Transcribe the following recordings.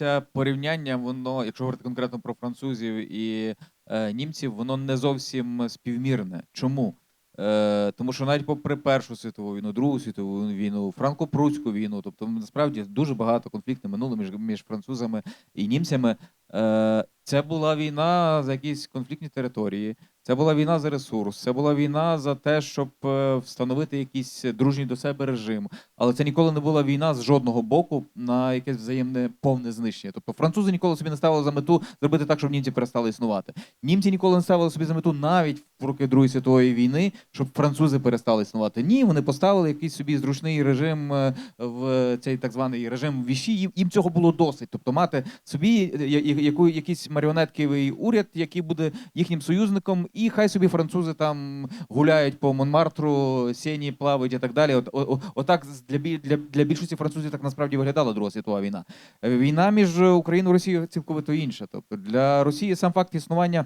це порівняння, воно, якщо говорити конкретно про французів і е, німців, воно не зовсім співмірне. Чому? Е, тому що навіть попри Першу світову війну, Другу світову війну, франко-прусську війну, тобто насправді дуже багато конфліктів минуло між, між французами і німцями. Е, це була війна за якісь конфліктні території, це була війна за ресурс, це була війна за те, щоб е, встановити якийсь дружній до себе режим. Але це ніколи не була війна з жодного боку на якесь взаємне повне знищення. Тобто французи ніколи собі не ставили за мету зробити так, щоб німці перестали існувати. Німці ніколи не ставили собі за мету навіть в роки Другої світової війни, щоб французи перестали існувати. Ні, вони поставили якийсь собі зручний режим е, в цей так званий режим віші. Їм- цього було досить. Тобто мати собі е, яку якийсь маріонетковий уряд, який буде їхнім союзником, і хай собі французи там гуляють по Монмартру, сіні плавають і так далі. От, отак для, для, для більшості французів так насправді виглядала Друга світова війна. Е, Війна між Україною і Росією цілковито інша. Тобто для Росії сам факт існування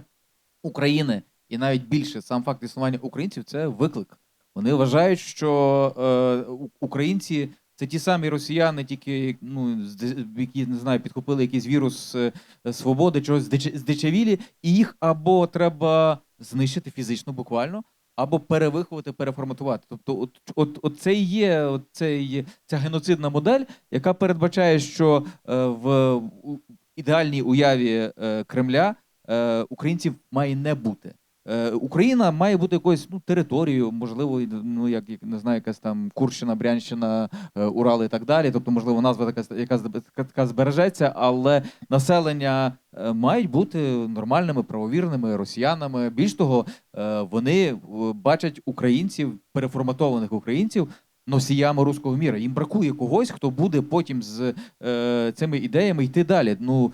України і навіть більше сам факт існування українців це виклик. Вони вважають, що е, українці це ті самі росіяни, тільки ну які не знаю, підхопили якийсь вірус е, свободи, чогось здич- здичавілі, і їх або треба знищити фізично, буквально, або перевиховати, переформатувати. Тобто, от, от, от це і є, от це і є ця геноцидна модель, яка передбачає, що е, в ідеальній уяві е, Кремля е, українців має не бути. Е, Україна має бути якоюсь ну, територією, можливо, ну як не знаю, якась там Курщина, Брянщина, е, Урал і так далі. Тобто, можливо, назва така, яка, така збережеться, але населення е, мають бути нормальними, правовірними росіянами. Більш того, вони бачать українців, переформатованих українців. Носіями руського міра. Їм бракує когось, хто буде потім з цими ідеями йти далі. Ну